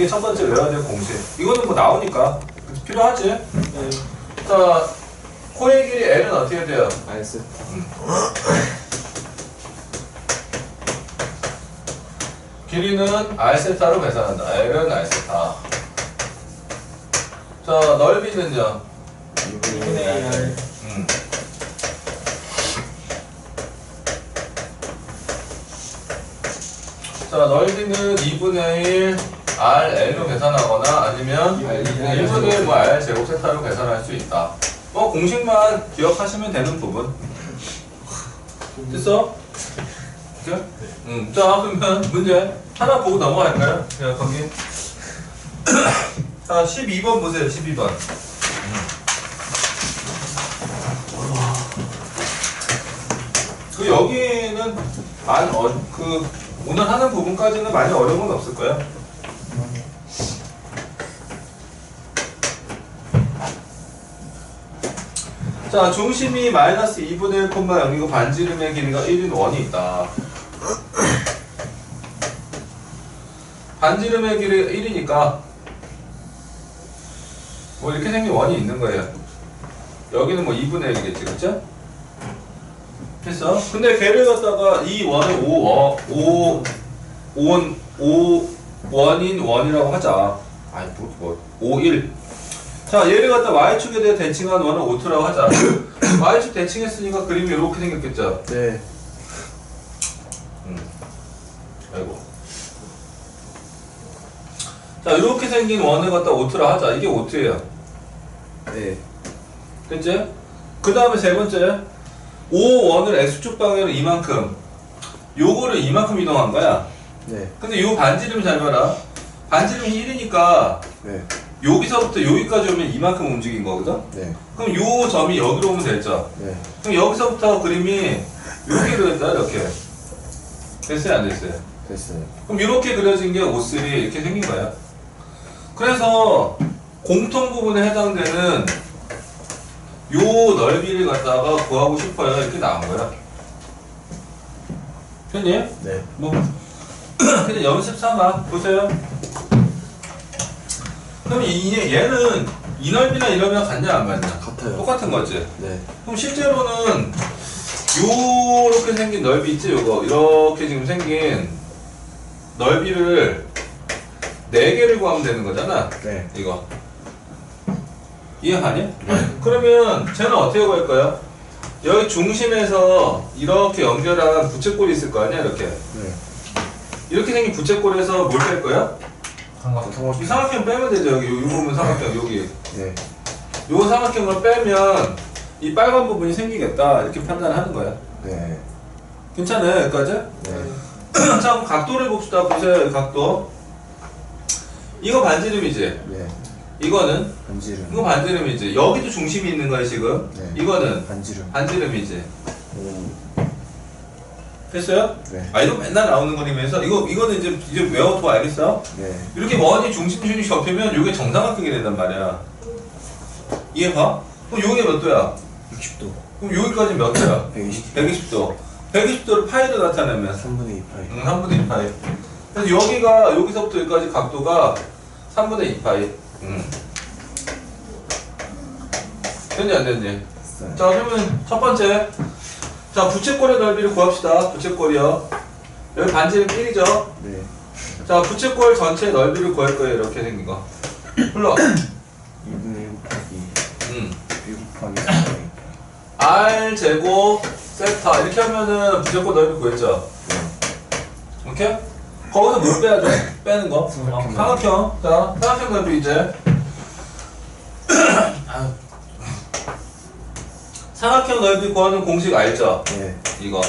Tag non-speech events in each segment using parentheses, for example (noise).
이게 첫 번째 외워야 될 공식. 이거는 뭐 나오니까 필요하지. 네. 자, 코의 길이 L은 어떻게 돼요? 알스 길이는 R세타로 계산한다. L은 R세타. 자, 넓이는요? 2분의 1 음. 자, 넓이는 2분의 1 RL로 계산하거나 아니면 1분의 1뭐 R 제곱 세타로 계산할 수 있다. 뭐 공식만 기억하시면 되는 부분. 됐어? 오케이? 음. 자, 그러면 문제 하나 보고 넘어갈까요? 자, 거기. 자, 12번 보세요, 12번. 그 여기는 안 어, 그 오늘 하는 부분까지는 많이 어려운 건 없을 거야. 자, 중심이 마이너스 2분의 1, 0이고 반지름의 길이가 1인 원이 있다. 반지름의 길이 1이니까 뭐 이렇게 생긴 원이 있는 거예요. 여기는 뭐 2분의 1이겠지, 그쵸? 됐어? 근데 걔를 갖다가 이 원을 5, 어, 5, 5원, 5 원인 원이라고 하자. 아니, 뭐, 뭐, 5, 1. 자, 얘를 갖다 Y축에 대해 대칭한 원은 5투라고 하자. (coughs) Y축 대칭했으니까 그림이 이렇게 생겼겠죠? 네 음. 아이고. 자, 이렇게 생긴 원을 갖다 5투라 하자. 이게 5투예요. 네. 됐지? 그 다음에 세 번째 5원을 X축 방향으로 이만큼 요거를 이만큼 이동한 거야 네. 근데 요 반지름 잘 봐라 반지름이 1이니까 네. 여기서부터 여기까지 오면 이만큼 움직인 거거든? 네. 그럼 요 점이 여기로 오면 됐죠? 네. 그럼 여기서부터 그림이 이렇게 그렸다 이렇게 됐어요 안 됐어요? 됐어요. 그럼 이렇게 그려진 게 O3 이렇게 생긴 거야 그래서 공통 부분에 해당되는 요 넓이를 갖다가 구하고 싶어요 이렇게 나온 거야 됐니? 네. 뭐 (clears throat) 그냥 연습 삼아 보세요 그럼 이, 얘는 이 넓이나 이 넓이랑 같냐 안 같냐 같아요. 똑같은 거지 네. 그럼 실제로는 요렇게 생긴 넓이 있지 요거 이렇게 지금 생긴 넓이를 4개를 구하면 되는 거잖아 네. 이거 이해하니? 그러면 쟤는 어떻게 구할 거야? 여기 중심에서 이렇게 연결한 부채꼴이 있을 거 아니야 이렇게 네. 이렇게 생긴 부채꼴에서 뭘 뺄 거야? 삼각형. 이 삼각형 빼면 되죠 여기 이 부분 삼각형 여기 네. 요 삼각형을 빼면 이 빨간 부분이 생기겠다 이렇게 판단하는 거야 네. 괜찮아요 여기까지? 네. (clears throat) 자 그럼 각도를 봅시다 보세요 이 각도 이거 반지름이지 네. 이거는 반지름. 이거 반지름이지 여기도 중심이 있는 거야 지금 네. 이거는 반지름. 반지름이지 오. 됐어요? 네. 아 이거 맨날 나오는 그림에서 이거 이거는 이제 이제 외워둬 알겠어? 네. 이렇게 원이 중심줄이 접히면 이게 정삼각형이 된단 말이야 이해가? 그럼 요게 몇 도야? 60도. 그럼 여기까지 몇 도야? 120. 120도 120도를 파이로 나타내면 3분의 2 파이. 응, 3분의 2 파이. 그래서 여기가 여기서부터 여기까지 각도가 3분의 2 파이. 응. 됐니 안 됐니? 됐어요. 자 그러면 첫 번째 자 부채꼴의 넓이를 구합시다. 부채꼴이요. 여기 반지름 1이죠. 네. 자 부채꼴 전체 넓이를 구할 거예요. 이렇게 생긴 거. 불러. 2분의 1 곱하기 음. 1 곱하기 3분의 2 R 제곱 세타 이렇게 하면은 부채꼴 넓이 구했죠. 오케이? 거기서 뭘 빼야 돼? 빼는 거. 삼각형. 삼각형. 자, 삼각형 넓이 이제. (coughs) 아유. 삼각형 넓이 구하는 공식 알죠? 네. 이거.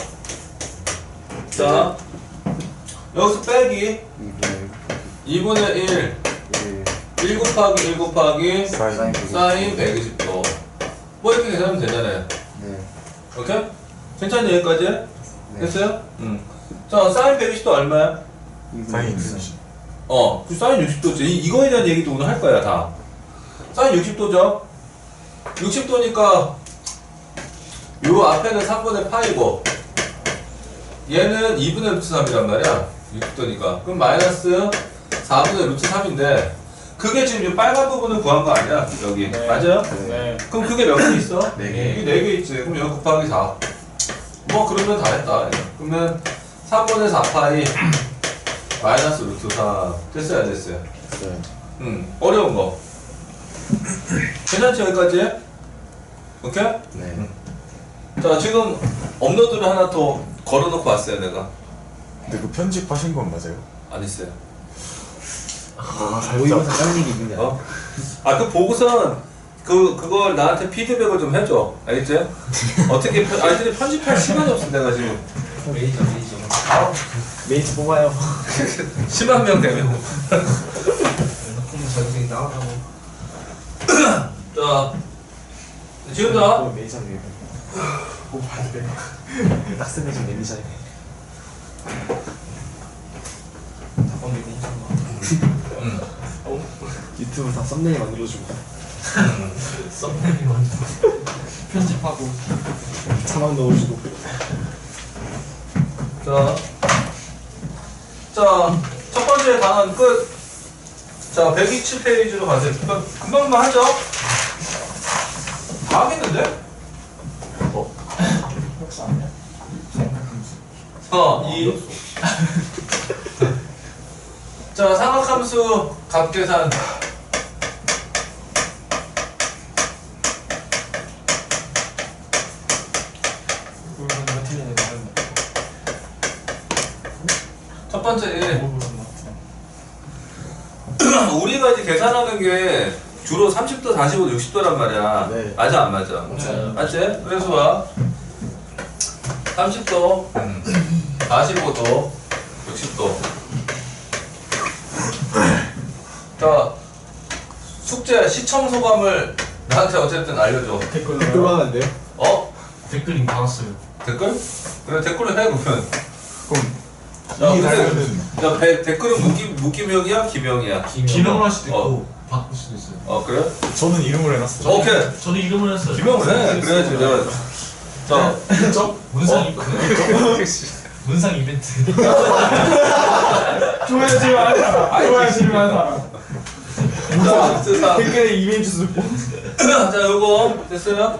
자, 여기서 빼기 2분의 1 2분의 1, 1. 1 곱하기 1 곱하기 사인 사인 120도. 뭐 이렇게 계산하면 되잖아요. 네. 오케이? 괜찮니 여기까지? 네. 됐어요? 응. 자, 사인 120도 얼마야? 2분의 1 어, 그 사인 60도지. 이, 이거에 대한 얘기도 오늘 할 거야, 다. 사인 60도죠? 60도니까, 요 앞에는 3분의 파이고, 얘는 2분의 루트 3이란 말이야. 60도니까. 그럼 마이너스 4분의 루트 3인데 그게 지금 이 빨간 부분을 구한 거 아니야? 여기 네. 맞아요? 네. 그럼 그게 몇 개 있어? 네 개. 이게 4개 있지 그럼 여기 곱하기 4뭐 그러면 다 했다 그러면 3분의 4파이 (clears throat) 마이너스 루트 4 됐어요 안 됐어요? 네. 음 어려운 거 괜찮지 여기까지? 오케이? 네. 자 지금 업로드를 하나 더 걸어놓고 왔어요 내가. 근데 그 편집하신 건 맞아요? 안 했어요. 아 모의고사 다른 얘기 있는데 어? 아그 보고선 그 그걸 나한테 피드백을 좀 해줘. 알겠지? (laughs) 어떻게 편, 아니 근데 편집할 시간이 없어 내가 지금. 메이저 메이저. 메이저 뽑아요. (laughs) 10만 명 되면. 그럼 전생이 나가라고. 자 지금다? 메이저 메이저 뽑아야 돼 낙스 메이저 메이저 답변 메이저 음. 유튜브 다 썸네일 만들어주고 썸네일 먼저 편집하고 자막 넣어주고 자, 자, 첫 번째 단원 끝. 자, 127페이지로 가세요. 금방, 금방만 하죠? 다 하겠는데? 혹시 아니야? 어, 이. (laughs) 자, 삼각함수 값 계산. 그걸 몇 틀리냐 나는 첫 번째 1. 뭐 맞지? 우리가 이제 계산하는 게 주로 30도, 45도, 60도란 말이야. 네. 맞아, 안 맞아? 맞아요. 맞지? 그래서 봐. 30도, 45도, 60도. 자, 숙제 시청 소감을 나한테 어쨌든 알려줘. 댓글 댓글 넣어요? 받는데요? 어? 댓글 이미 달았어요 댓글? 그래 댓글로 해 그러면. 그럼 야, 이 근데 달면은 야, 배, 댓글은 무기, 무기명이야? 기명이야? 기명을 할 수도 어. 있고 바꿀 수도 있어요 어, 그래? 저는 이름을 해놨어요. 오케이. 저도 이름을 했어요 기명을 해. 그래야지 내가. 자, (laughs) 저 문상 이 (laughs) (laughs) 문상 이벤트 좋아야지 마라 좋아야지 마라 자. 댓글에 이메일 주소 자, 요거 됐어요?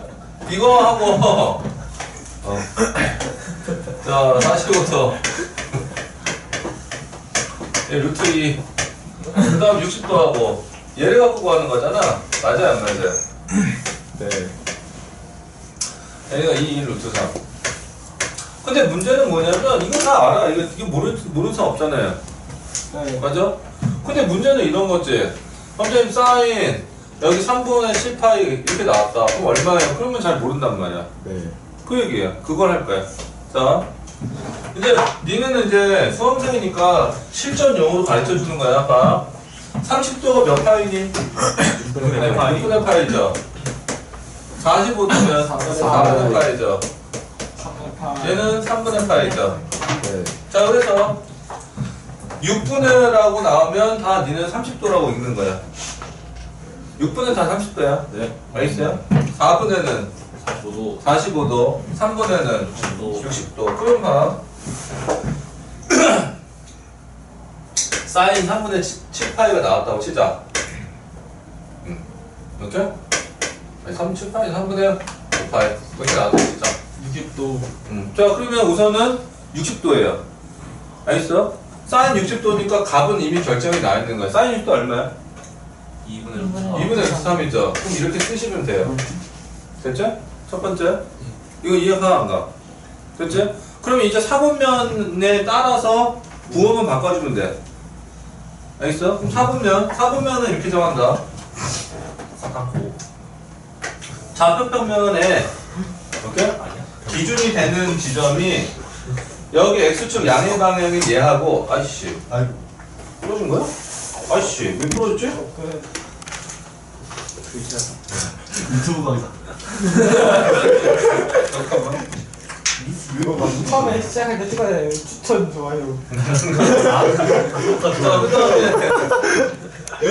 이거 하고 어. 자, 45도 예, 루트 2 그 다음 60도 하고 얘를 갖고 구하는 거잖아 맞아요 안 맞아요? 네. 얘가 2, 1 루트 3 근데 문제는 뭐냐면 이거 다 알아 이거, 이거 모르는, 모르는 사람 없잖아요 네 맞아? 근데 문제는 이런 거지. 선생님 사인 여기 3분의 7파이 이렇게 나왔다. 그럼 얼마예요? 그러면 잘 모른단 말이야. 네. 그 얘기야. 그걸 할 거야. 자, 이제 니네는 이제 수험생이니까 실전용으로 가르쳐 주는 거야. 봐. 30도가 몇 파이니? 6분의 파이. 6분의 파이죠. 45도면 4분의 파이죠. 얘는 3분의 파이죠. 네. 자 그래서 6분의 라고 나오면 다 니는 30도라고 읽는 거야 6분의 다 30도야 네. 알겠어요? 4분의는 45도 45도 3분의는 60도 60도 그럼 봐 (clears throat) 사인 3분의 7파이가 나왔다고 치자 음. 이렇게? 아니 3 7파이 3분의 5파이 그렇게 나왔다고 치자 60도 음. 자 그러면 우선은 60도예요 알겠어? 사인 60도니까 값은 이미 결정이 나 있는 거야 사인 60도 얼마야? 2분의 2분의 x3이죠 그럼 이렇게 쓰시면 돼요 됐죠? 첫 번째 이거 이해가 안 가? 됐죠? 그러면 이제 사분면에 따라서 부호만 바꿔주면 돼 알겠어? 그럼 사분면 사분면은 이렇게 정한다 사각고 좌표평면에 오케이? 기준이 되는 지점이 여기 x축 양의 방향이 얘하고 아이씨 아이고. 풀어준 거야? 아이씨 왜 풀어줬지? 유튜브 강사 잠깐만 이거 막 처음에 시작할 때 찍어야 돼요 추천 좋아요 자 그 다음에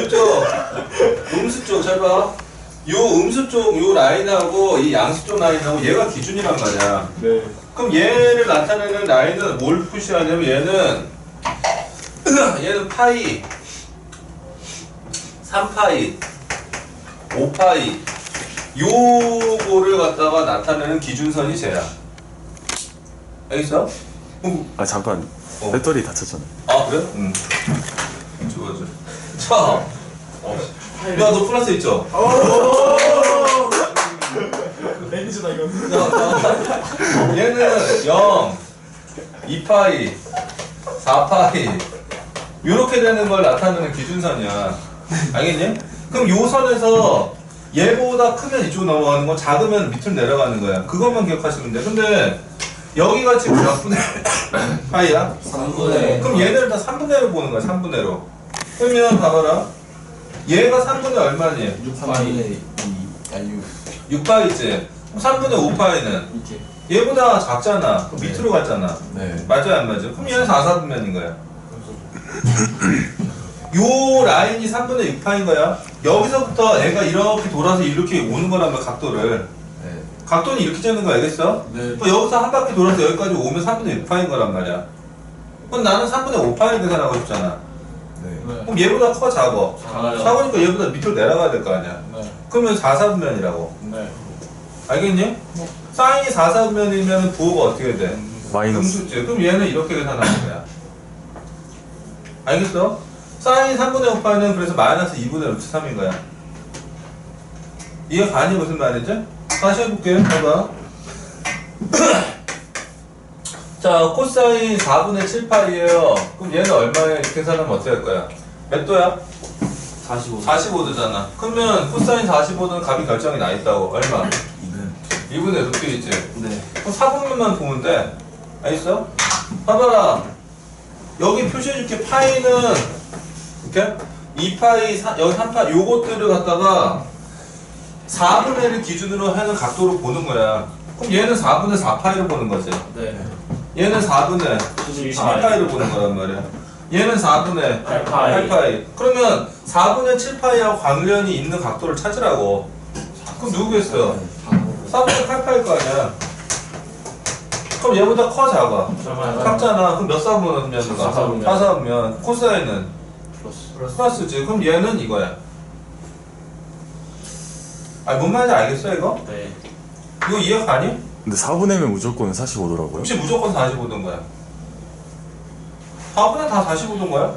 이쪽 음수 쪽잘 봐. 요 음수 쪽 요 라인하고 이 양수 쪽 라인하고 얘가 기준이란 말이야. 네 그럼 얘를 나타내는 라인은 뭘 표시하냐면 얘는 (clears throat) 얘는 파이 3파이, 5파이 요거를 갖다가 나타내는 기준선이 쟤야. 알겠어? 아 잠깐 어. 배터리 다쳤잖아요 아 그래? 응. 좋아 좋아. 자, 어. 야너 플러스 있죠? (laughs) 매니저다 이거. 야, 야. 얘는 0, 2파이, 4파이 이렇게 되는 걸 나타내는 기준선이야. 알겠니? 그럼 요 선에서 얘보다 크면 이쪽으로 넘어가는 거, 작으면 밑으로 내려가는 거야. 그것만 기억하시면 돼. 근데 여기가 지금 몇 분의 (coughs) 파이야? 3분의 그럼 얘네를 다 3분의 1로 보는 거야, 3분의 1로. 그러면 봐봐라. 얘가 3분의 얼마니? 6파이 6파이지. 3분의 5파이는 이렇게 얘보다 작잖아. 그럼 밑으로 갔잖아. 네 맞아요, 안 맞아요? 그럼 얘는 4, 4분면인 거야. (laughs) 요 라인이 3분의 6파인 거야. 여기서부터 애가 이렇게 돌아서 이렇게 오는 거란 말이야, 각도를. 네. 각도는 이렇게 재는 거 알겠어? 네. 뭐 여기서 한 바퀴 돌아서 여기까지 오면 3분의 6파인 거란 말이야. 그럼 나는 3분의 5파이 계산하고 싶잖아. 네. 그럼 얘보다 커, 작어. 작아요. 작으니까 얘보다 밑으로 내려가야 될 거 아니야. 네. 그러면 4, 4분면이라고. 네. 알겠니? 사인이 4, 4분면이면 부호가 어떻게 돼? 마이너스 음수지. 그럼 얘는 이렇게 계산하는 거야. 알겠어? 사인 3분의 5파는 그래서 마이너스 2분의 루트 3인 거야. 이해 가니 무슨 말이지? 다시 해볼게. 봐봐. (clears throat) 자, 코사인 4분의 7파이에요. 그럼 얘는 얼마에 계산하면 어떻게 할 거야? 몇 도야? 45 45도잖아. 그러면 코사인 45도는 값이 결정이 나 있다고. 얼마? 2분의 루트 있지. 네. 그럼 4분면만 보면 돼. 알겠어? 봐봐라. 여기 표시해줄게. 파이는, 이렇게? 2파이, 사- 여기 3파이, 요것들을 갖다가 4분의 1을 기준으로 하는 각도로 보는 거야. 그럼 얘는 4분의 4파이로 보는 거지. 네. 얘는 4분의 72 4파이로 보는 거란 말이야. 얘는 4분의 8파이. 8파이. 그러면 4분의 7파이하고 관련이 있는 각도를 찾으라고. 그럼 누구겠어? 4분의 8파일 거 아니야. 그럼 얘보다 커 작아. 작잖아. 그럼 몇 사분면인가? 사사분면. 4사분면. 코사인은 플러스 플러스지. 그럼 얘는 이거야. 아, 뭔 말인지 알겠어, 이거? 네. 이거 이해 가니? 근데 4분의 1면 무조건 45도라고요? 혹시 무조건 45 don 거야? 4분의 다 45 don 거야?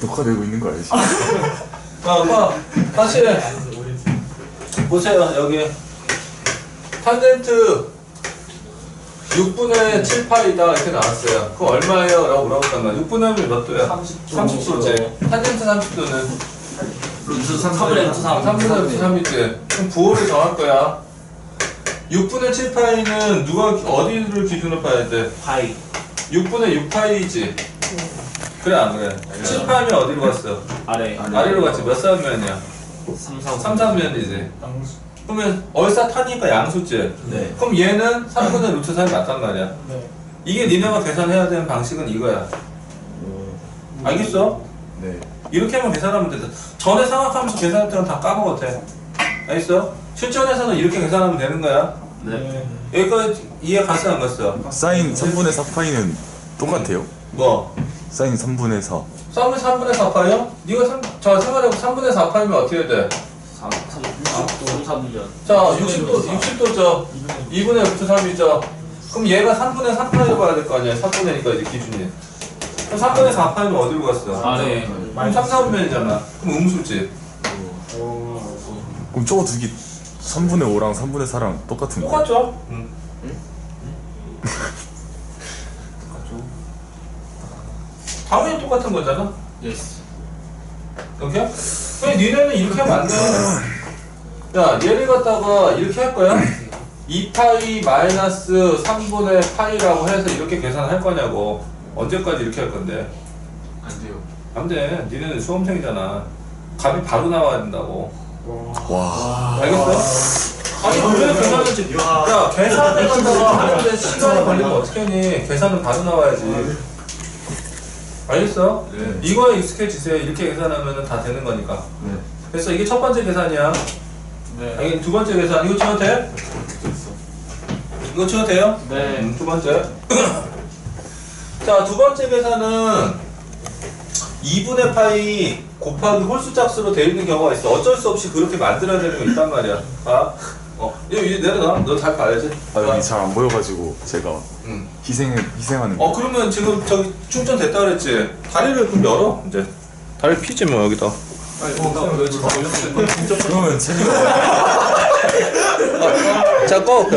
녹화되고 있는 거 알지? 자, 봐. 다시 보세요. 여기 탄젠트 6분의 7파이다 이렇게 나왔어요. 그거 얼마예요? 라고 물어봤단 말이야. 6분의 1이 몇 도야? 30도. 30도지. 탄젠트 30도는 루트 3분의 루트 3 3분의 3이지. 그럼 부호를 정할 거야. 6분의 7파이는 누가 어디를 기준으로 봐야 돼? 파이 6분의 6파이지. 그래 안 그래? 7파이면 어디로 갔어? 아래 아래로 갔지. 몇 사분면이야? 3 4 3, 3면이지. 그러면 얼싸 타니까 양수지. 네. 그럼 얘는 3분의 루트 3이 맞단 말이야. 네. 이게 니네가 계산해야 되는 방식은 이거야. 알겠어? 네 이렇게만 계산하면 되잖아. 전에 생각하면서 계산할 때는 다 까먹었대. 알겠어? 실전에서는 이렇게 계산하면 되는 거야. 네. 여기까지 이해 갔어 안 갔어? 사인 3분의 4 파이는 똑같아요? 뭐? 사인 3분의 4 썸이 3분의 4파이요? 네가 3, 자 생활해보 3분의 4 파이면 어떻게 돼? 3 60도 3분전 자 60도 60도죠 2분의 루트 3이죠 그럼 얘가 3분의 3파이로 봐야 될 거 아니야 3분의니까 이제 기준이 그럼 3분의 4 파이면 어디로 갔어? 아래 그럼 3, 4분면이잖아 그럼 음수지 그럼 저거 두개 3분의 5랑 3분의 4랑 똑같은 거예요? 똑같죠? 응. 당연히 똑같은 거잖아 예스 오케이? 그냥 니네는 이렇게 하면 안 돼. 야, 얘를 갖다가 이렇게 할 거야? 2파이 마이너스 3분의 파이라고 해서 이렇게 계산할 거냐고. 언제까지 이렇게 할 건데? 안 돼요 안 돼. 니네는 수험생이잖아. 값이 바로 나와야 된다고. 와 알겠어? 아니, 왜 계산을, 야, 계산을 갖다가 하는데 시간이 걸리면 어떻게 하니? 계산은 바로 나와야지. 알겠어? 네. 이거에 익숙해지세요. 이렇게 계산하면 다 되는 거니까. 네. 됐어. 이게 첫 번째 계산이야. 네. 아, 이게 두 번째 계산. 이거 쳐도 돼? 이거 쳐도 돼요? 네. 음, 두 번째. (clears throat) 자, 두 번째 계산은 2분의 파이 곱하기 홀수 짝수로 되어 있는 경우가 있어. 어쩔 수 없이 그렇게 만들어야 되는 거 있단 말이야. 봐. 어, 여기 내려놔. 너 잘 봐야지. 아 여기 잘 안 보여가지고 제가 응. 희생 희생하는 어, 그러면 지금 저기 충전 됐다 그랬지? 다리를 좀 열어, 이제. 다리 피지 뭐, 여기다. 아니 어, 나 그러면 (laughs) 재미가 자, 꺼. (laughs)